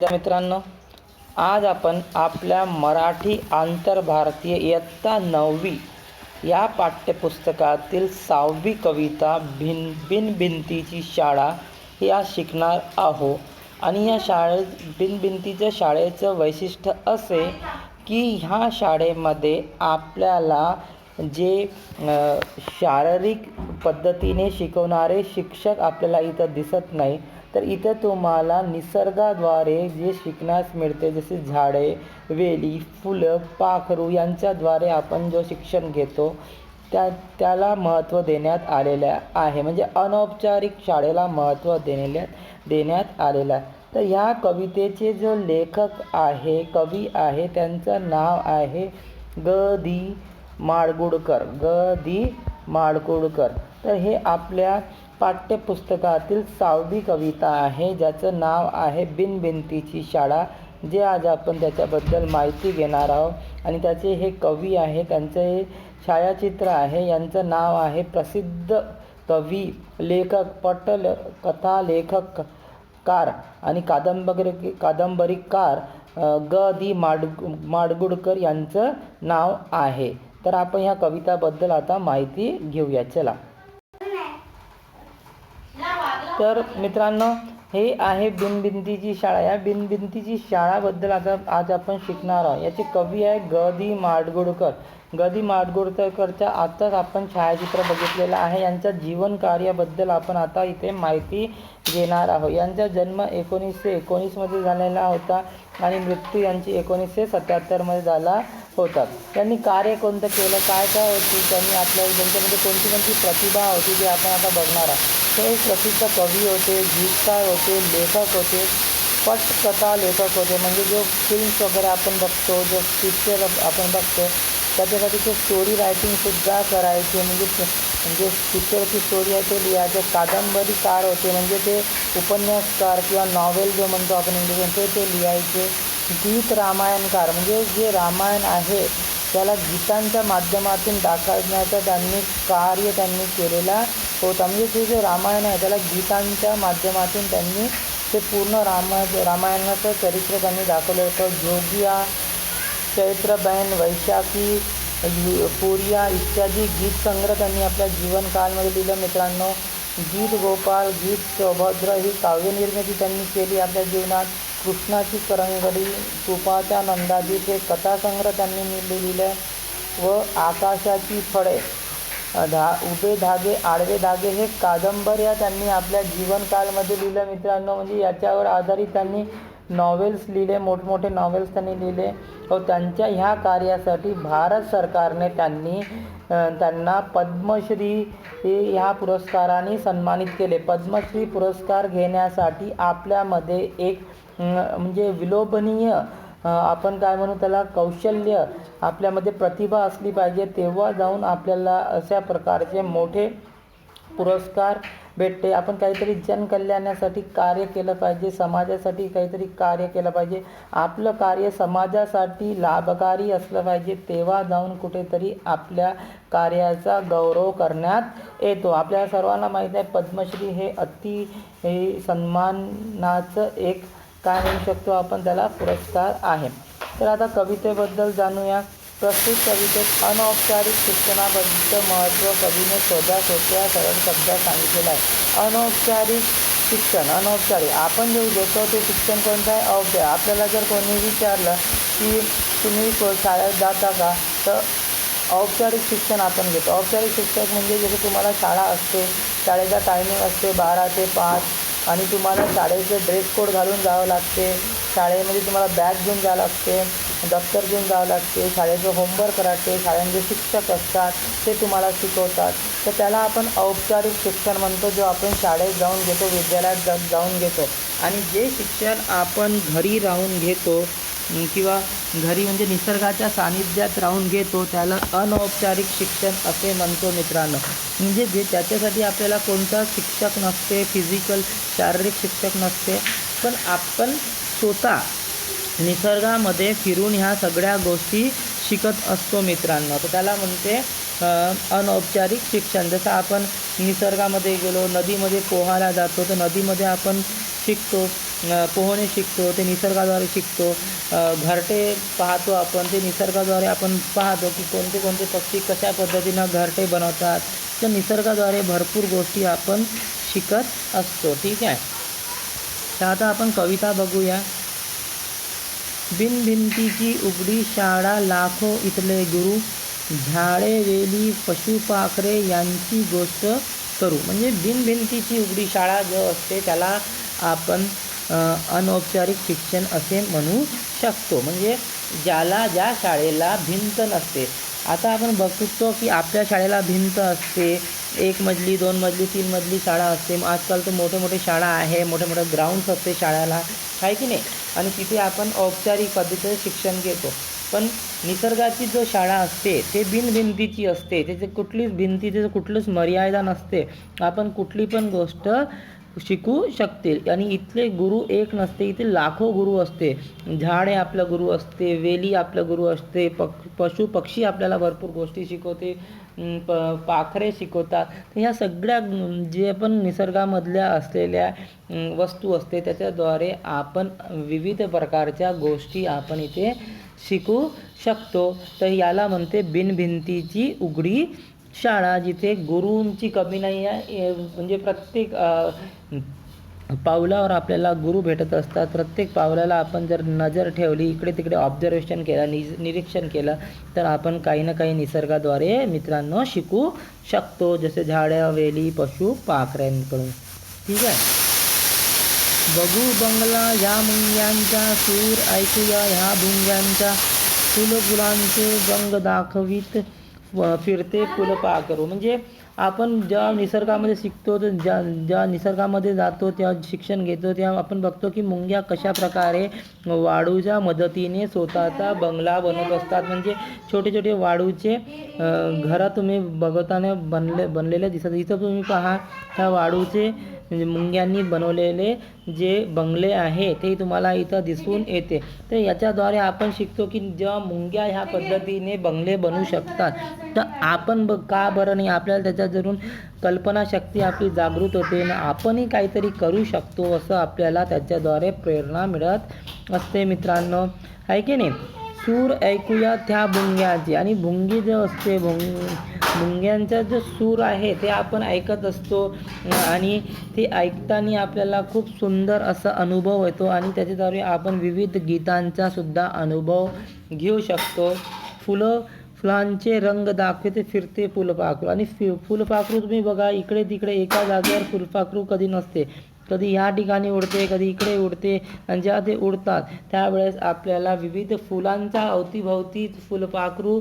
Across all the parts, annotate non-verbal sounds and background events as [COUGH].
मित्रांनो आज आपण आपल्या मराठी आंतरभारतीय इयत्ता नववी या पाठ्यपुस्तकातील सहावी कविता भिन बिनभिंतीची शाळा या शिकणार आहो आणि या शाळेत बिनभिंतीच्या शाळेचं वैशिष्ट्य असे की ह्या शाळेमध्ये आपल्याला जे शारीरिक पद्धतीने शिकवणारे शिक्षक आपल्याला इथं दिसत नाही तर इथं तुम्हाला निसर्गाद्वारे जे शिकण्यास मिळते जसे झाडे वेली फुलं पाखरू यांच्याद्वारे आपण जो शिक्षण घेतो त्या त्याला महत्त्व देण्यात आलेलं आहे. म्हणजे अनौपचारिक शाळेला महत्त्व देण्यात देण्यात आलेलं आहे. तर ह्या कवितेचे जो लेखक आहे कवी आहे त्यांचं नाव आहे ग. दी. माडगुडकर. ग. दी. माडगुडकर. तर हे आपल्या पाठ्यपुस्तकातील सहावी कविता आहे ज्याचं नाव आहे बिनभिंतीची शाळा जे आज आपण त्याच्याबद्दल माहिती घेणार आहोत. आणि त्याचे हे कवी आहे त्यांचं हे छायाचित्र आहे यांचं नाव आहे प्रसिद्ध कवी लेखक पटल कथा लेखक कार आणि कादंबरी कादंबरीकार ग. दी. माड माडगुडकर यांचं नाव आहे. तर आपण ह्या कविताबद्दल आता माहिती घेऊया. चला. तर मित्रांनो हे आहे बिनबिंतीची शाळा. या बिनबिंतीची शाळाबद्दल आता आज आपण शिकणार आहोत. याचे कवी आहे ग दी माडगुडकर. ग दी माडगुळकरच्या आत्ताच आपण छायाचित्र बघितलेलं आहे. यांच्या जीवन कार्याबद्दल आपण आता इथे माहिती घेणार आहोत. यांचा जन्म एकोणीसशे एकोणीसमध्ये झालेला होता आणि मृत्यू यांची एकोणीसशे सत्याहत्तरमध्ये झाला होतात. त्यांनी कार्य कोणतं केलं काय काय होती त्यांनी आपल्या त्यांच्यामध्ये कोणती कोणती प्रतिभा होती ते आपण आता बघणार आहोत. ते एक प्रसिद्ध कवी होते गीतकार होते लेखक होते पटकथा लेखक होते. म्हणजे जो फिल्म्स वगैरे आपण बघतो जो पिक्चर आपण बघतो त्याच्यासाठी ते स्टोरी रायटिंगसुद्धा करायचे. म्हणजे म्हणजे पिक्चरची स्टोरी आहे ते लिहायचे. कादंबरीकार होते. म्हणजे ते उपन्यासकार किंवा नॉवेल जो म्हणतो आपण इंग्लिश ते ते लिहायचे. गीत रामायणकार म्हणजे जे रामायण आहे त्याला गीतांच्या माध्यमातून दाखवण्याचं त्यांनी कार्य त्यांनी केलेला होता. म्हणजे ते जे रामायण आहे त्याला गीतांच्या माध्यमातून त्यांनी ते पूर्ण रामा रामायणाचं चरित्र त्यांनी दाखवलं होतं. जोगिया चैत्रबैन वैशाखी पुरिया इत्यादी गीत संग्रह त्यांनी आपल्या जीवनकाळमध्ये लिहिलं मित्रांनो गीत गोपाल गीत सौभद्र ही काव्यनिर्मिती त्यांनी केली आपल्या जीवनात. कृष्णाची करंगडी तुपाच्या नंदाजीत हे कथासंग्रह त्यांनी लिहिले व आकाशाची फळे धा उभे धागे आडवे धागे हे कादंबऱ्या त्यांनी आपल्या जीवनकाळमध्ये लिहिलं. मित्रांनो म्हणजे याच्यावर आधारित त्यांनी नॉवेल्स लिहिले मोठमोठे नॉवेल्स त्यांनी लिहिले. व त्यांच्या ह्या कार्यासाठी भारत सरकारने त्यांनी त्यांना पद्मश्री ह्या पुरस्काराने सन्मानित केले. पद्मश्री पुरस्कार घेण्यासाठी आपल्यामध्ये एक म्हणजे विलोभनीय आपण काय म्हणू त्याला कौशल्य आपल्यामध्ये प्रतिभा असली पाहिजे तेव्हा जाऊन आपल्याला अशा प्रकारचे मोठे पुरस्कार भेटते. आपण काहीतरी जनकल्याणासाठी कार्य केलं पाहिजे समाजासाठी काहीतरी कार्य केलं पाहिजे. आपलं कार्य समाजासाठी लाभकारी असलं पाहिजे तेव्हा जाऊन कुठेतरी आपल्या कार्याचा गौरव करण्यात येतो. आपल्या सर्वांना माहीत आहे पद्मश्री हे अति सन्मानाचं एक काय म्हणू शकतो आपण त्याला पुरस्कार आहे. तर आता कवितेबद्दल जाणूया. प्रस्तुत कवितेत अनौपचारिक शिक्षणाबद्दल महत्त्व कवीने सोप्या सोप्या सरळ शब्दात सांगितलेलं आहे. अनौपचारिक शिक्षण अनौपचारिक. आपण जे घेतो ते शिक्षण कोणतं आहे? औपचारिक आपल्याला जर कोणी विचारलं की तुम्ही शाळेत जाता का तर औपचारिक शिक्षण आपण घेतो. औपचारिक शिक्षक म्हणजे जसं तुम्हाला शाळा असते शाळेचा टायमिंग असते बारा ते पाच आणि तुम्हाला शाळेचे ड्रेस कोड घालून जावं लागते. शाळेमध्ये तुम्हाला बॅग घेऊन जावं लागते दफ्तर घेऊन जावं लागते शाळेचं होमवर्क राहते शाळेमध्ये शिक्षक असतात ते तुम्हाला शिकवतात. तर त्याला आपण औपचारिक शिक्षण म्हणतो जो आपण शाळेत जाऊन घेतो विद्यालयात जाऊन घेतो. आणि जे शिक्षण आपण घरी राहून घेतो किंवा घरी म्हणजे निसर्गाच्या सानिध्यात राहून घेतो त्याला अनौपचारिक शिक्षण असे म्हणतो मित्रांनो. म्हणजे जे त्याच्यासाठी आपल्याला कोणता शिक्षक नसते फिजिकल शारीरिक शिक्षक नसते पण आपण स्वतः निसर्गामध्ये फिरून ह्या सगळ्या गोष्टी शिकत असतो मित्रांनो. तर त्याला म्हणते अनौपचारिक शिक्षण. जसं आपण निसर्गामध्ये गेलो नदीमध्ये पोहायला जातो तर नदीमध्ये आपण शिकतो. पोहणे शिकतो ते निसर्गाद्वारे शिकतो. घरटे पाहतो आपण ते निसर्गाद्वारे आपण पाहतो की कोणते कोणते पक्षी कशा पद्धतीनं घरटे बनवतात. तर निसर्गाद्वारे भरपूर गोष्टी आपण शिकत असतो. ठीक आहे? तर आता आपण कविता बघूया. बिनभिंतीची उघडी शाळा लाखो इथले गुरु. झाडे वेली पशुपाखरे यांची गोष्ट करू. म्हणजे बिनभिंतीची उघडी शाळा जो असते त्याला आपण अनौपचारिक शिक्षण असे म्हणू शकतो. म्हणजे ज्याला ज्या शाळेला भिंत नसते. आता आपण बघतो की आपल्या शाळेला भिंत असते. एक मजली दोन मजली तीन मजली शाळा असते. मग आजकाल तर मोठे मोठे शाळा आहे. मोठे मोठे ग्राउंड्स असते शाळेला. आहे की नाही? आणि तिथे आपण औपचारिक पद्धतीचं शिक्षण घेतो. पण निसर्गाची जो शाळा असते ते बिनभिंतीची असते. त्याचे कुठलीच भिंती त्याचं कुठलंच मर्यादा नसते. आपण कुठली पण गोष्ट शिकू शकतील. आणि इथले गुरु एक नसते इथे लाखो गुरु असते. झाडे आपलं गुरु असते वेली आपलं गुरु असते पक् पशु पक्षी आपल्याला भरपूर गोष्टी शिकवते प पाखरे शिकवतात. तर ह्या सगळ्या जे पण निसर्गामधल्या असलेल्या वस्तू असते त्याच्याद्वारे आपण विविध प्रकारच्या गोष्टी आपण इथे शिकू शकतो. तर याला म्हणते बिनभिंतीची उघडी शाळा जिथे गुरूंची कमी नाही आहे म्हणजे प्रत्येक पावलावर आपल्याला गुरु भेटत असतात. प्रत्येक पावलाला आपण जर नजर ठेवली इकडे तिकडे ऑब्झर्वेशन केलं नि निरीक्षण केलं तर आपण काही ना काही निसर्गाद्वारे मित्रांनो शिकू शकतो. जसे झाडं वेली पशु पाखऱ्यांकडून. ठीक आहे? बघू बंगला ह्या मुंग्यांचा सूर ऐकूया ह्या भुंग्यांचा. फुलफुलांचे गंग दाखवित. व फिरते करू. म्हणजे आपण ज्या निसर्गामध्ये शिकतो तर ज्या ज्या निसर्गामध्ये जातो तेव्हा शिक्षण घेतो तेव्हा आपण बघतो की मुंग्या कशा प्रकारे वाळूच्या मदतीने स्वतःचा बंगला बनवत असतात. म्हणजे छोटे छोटे वाळूचे घरं तुम्ही बघताना बनले बनलेले दिसत इथं तुम्ही पहा त्या वाळूचे म्हणजे मुंग्यांनी बनवलेले जे बंगले आहे ते तुम्हाला इथं दिसून येते. तर याच्याद्वारे आपण शिकतो की जेव्हा मुंग्या ह्या पद्धतीने बंगले बनवू शकतात तर आपण ब का बरं नाही? आपल्याला त्याच्यातून कल्पनाशक्ती आपली जागृत होते आणि आपणही काहीतरी करू शकतो असं आपल्याला त्याच्याद्वारे प्रेरणा मिळत असते मित्रांनो. आहे की नाही? सूर ऐकूया त्या भुंग्याची. आणि भुंगी जो असते भुंग भुंग्यांचा जो सूर आहे ते आपण ऐकत असतो. आणि ते ऐकताना आपल्याला खूप सुंदर असा अनुभव येतो. आणि त्याच्याद्वारे आपण विविध गीतांचा सुद्धा अनुभव घेऊ शकतो. फुलं फुलांचे रंग दाखवते फिरते फुलपाखरू. आणि फि फुलपाखरू तुम्ही बघा इकडे तिकडे एका जागेवर फुलपाखरू कधी नसते. कधी ह्या ठिकाणी उडते कधी इकडे उडते आणि जेव्हा ते उडतात त्यावेळेस आपल्याला विविध फुलांचा अवतीभवती फुलपाखरू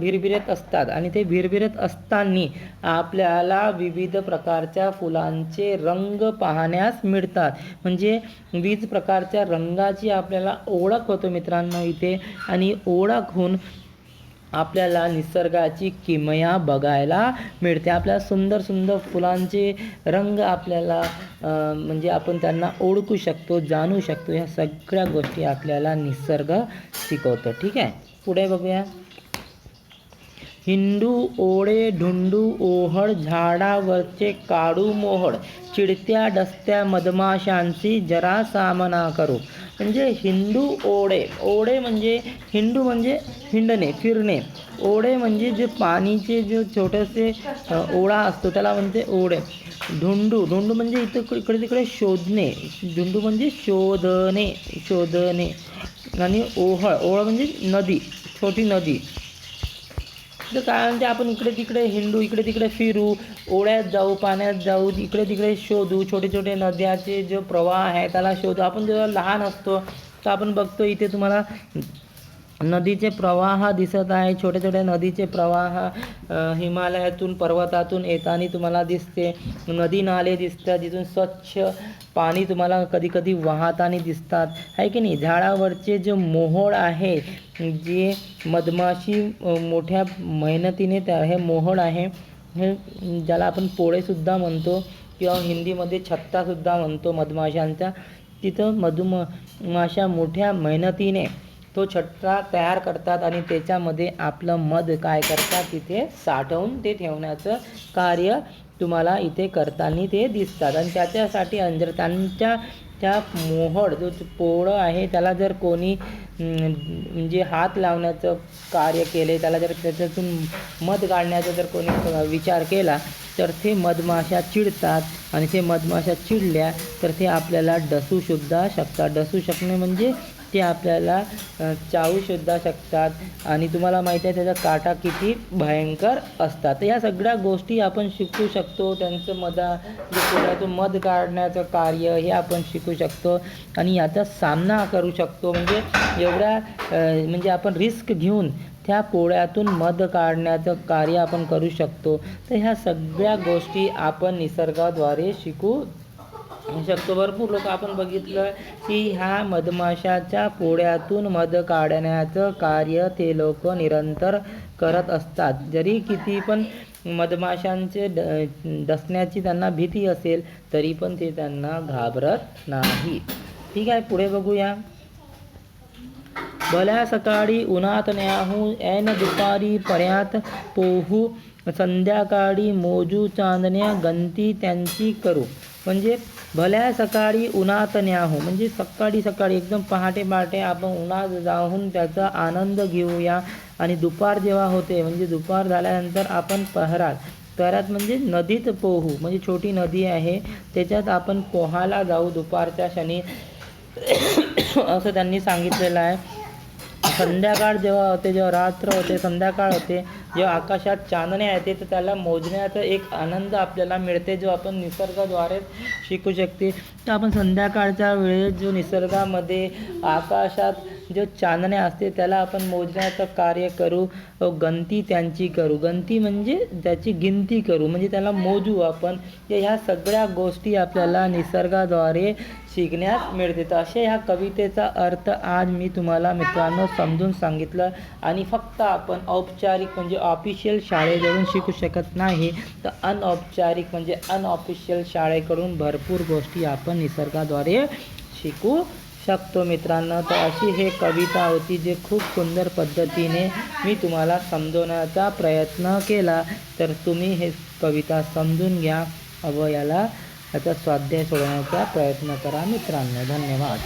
भिरभिरत असतात. आणि ते भिरभिरत असताना आपल्याला विविध प्रकारच्या फुलांचे रंग पाहण्यास मिळतात. म्हणजे विविध प्रकारच्या रंगाची आपल्याला ओळख होतो मित्रांनो इथे. आणि ओळख होऊन आपल्याला निसर्गाची किमया बघायला मिळते. आपल्याला सुंदर सुंदर फुलांचे रंग आपल्याला म्हणजे आपण त्यांना ओळखू शकतो जाणू शकतो. ह्या सगळ्या गोष्टी आपल्याला निसर्ग शिकवतो. ठीक आहे? पुढे बघूया. हिंडू ओळे ढुंडू ओहळ झाडावरचे काडू मोहळ. चिडत्या डसत्या मधमाशांची जरा सामना करू. म्हणजे हिंदू ओढे. ओढे म्हणजे हिंदू म्हणजे हिंडणे फिरणे. ओढे म्हणजे जे पाणीचे जे छोटेसे ओढा असतो त्याला म्हणते ओढे. धुंडू. धुंडू म्हणजे इथं इकडे तिकडे शोधणे. धुंडू म्हणजे शोधणे शोधणे. आणि ओहळ. ओहळ म्हणजे नदी छोटी नदी. तर काय म्हणते आपण इकडे तिकडे हिंडू इकडे तिकडे फिरू ओढ्यात जाऊ पाण्यात जाऊ इकडे तिकडे शोधू छोटे छोटे नद्याचे जो प्रवाह आहे त्याला शोधू. आपण जेव्हा लहान असतो तर आपण बघतो इथे तुम्हाला नदीचे प्रवाह दिसत आहे. छोटे छोटे नदीचे प्रवाह हिमालयातून पर्वतातून येताना तुम्हाला दिसते. नदी नाले दिसतात. जिथून स्वच्छ पाणी तुम्हाला कधी कधी वाहताना दिसतात. आहे की नाही? झाडावरचे जे मोहोळ आहे जे मधमाशी मोठ्या मेहनतीने त्या हे मोहोळ आहे हे ज्याला आपण पोळेसुद्धा म्हणतो किंवा हिंदीमध्ये छत्तासुद्धा म्हणतो मधमाशांचा. तिथं मधुम माशा मोठ्या मेहनतीने तो छट्टा तयार करतात आणि त्याच्यामध्ये आपलं मध काय करतात तिथे साठवून ते ठेवण्याचं कार्य तुम्हाला इथे करताना ते दिसतात. आणि त्याच्यासाठी अंजरतांच्या त्या मोहड जो पोळं आहे त्याला जर कोणी म्हणजे हात लावण्याचं कार्य केले त्याला जर त्याच्यातून मध काढण्याचा जर कोणी विचार केला तर ते मधमाशा चिडतात. आणि ते मधमाशा चिडल्या तर ते आपल्याला डसूसुद्धा शकतात. डसू शकणे म्हणजे ते आपल्याला चावू सुद्धा शकतात. आणि तुम्हाला माहिती आहे त्याचा काटा किती भयंकर असतात. तर या सगळ्या गोष्टी आपण शिकू शकतो. त्यांचं मधा जे मध काढण्याचं कार्य हे आपण शिकू शकतो. आणि याचा सामना करू शकतो. म्हणजे एवढ्या म्हणजे आपण रिस्क घेऊन त्या पोळ्यातून मध काढण्याचं कार्य आपण करू शकतो. तर ह्या सगळ्या गोष्टी आपण निसर्गाद्वारे शिकू शकतो भरपूर लोक आपण बघितलं की ह्या मधमाशाच्या पोळ्यातून मध काढण्याचं कार्य ते लोक निरंतर करत असतात. जरी किती पण मधमाशांचे ड डसण्याची त्यांना भीती असेल तरी पण ते त्यांना घाबरत नाही. ठीक आहे पुढे बघूया. भल्या सकाळी उन्हात न्याहू ऐन दुपारी पर्यात पोहू संध्याकाळी मोजू चांदण्या गंती त्यांची करू. म्हणजे भल्या सकाळी उन्हात न्याहू म्हणजे सकाळी सकाळी एकदम पहाटे पहाटे आपण उन्हात जाऊन त्याचा आनंद घेऊया. आणि दुपार जेव्हा होते म्हणजे दुपार झाल्यानंतर आपण पहरात. पहरात म्हणजे नदीत पोहू म्हणजे छोटी नदी आहे. त्याच्यात आपण पोहायला जाऊ दुपारच्या क्षणी. [COUGHS] असं त्यांनी सांगितलेलं आहे. संध्याकाळ जेव्हा होते जेव्हा रात्र होते संध्याकाळ होते जेव्हा आकाशात चांदणे येते तर त्याला मोजण्याचा एक आनंद आपल्याला मिळते जो आपण निसर्गाद्वारे शिकू शकते. तर आपण संध्याकाळच्या वेळेस जो निसर्गामध्ये आकाशात जो चांदण्या असते त्याला आपण मोजण्याचं कार्य करू गंती त्यांची करू. गंती म्हणजे त्याची गिनती करू म्हणजे त्याला मोजू आपण. ह्या सगळ्या गोष्टी आपल्याला निसर्गाद्वारे शिकण्यास मिळते. तर असे ह्या कवितेचा अर्थ आज मी तुम्हाला मित्रांनो समजून सांगितलं. आणि फक्त आपण औपचारिक म्हणजे ऑफिशियल शाळेकडून शिकू शकत नाही तर अनौपचारिक म्हणजे अनऑफिशियल शाळेकडून भरपूर गोष्टी आपण निसर्गाद्वारे शिकू शकतो मित्रांनो. तर अशी हे कविता होती जे खूप सुंदर पद्धतीने मी तुम्हाला समजवण्याचा प्रयत्न केला. तर तुम्ही हे कविता समजून घ्या. व याला याचा स्वाध्याय सोडवण्याचा प्रयत्न करा मित्रांनो. धन्यवाद.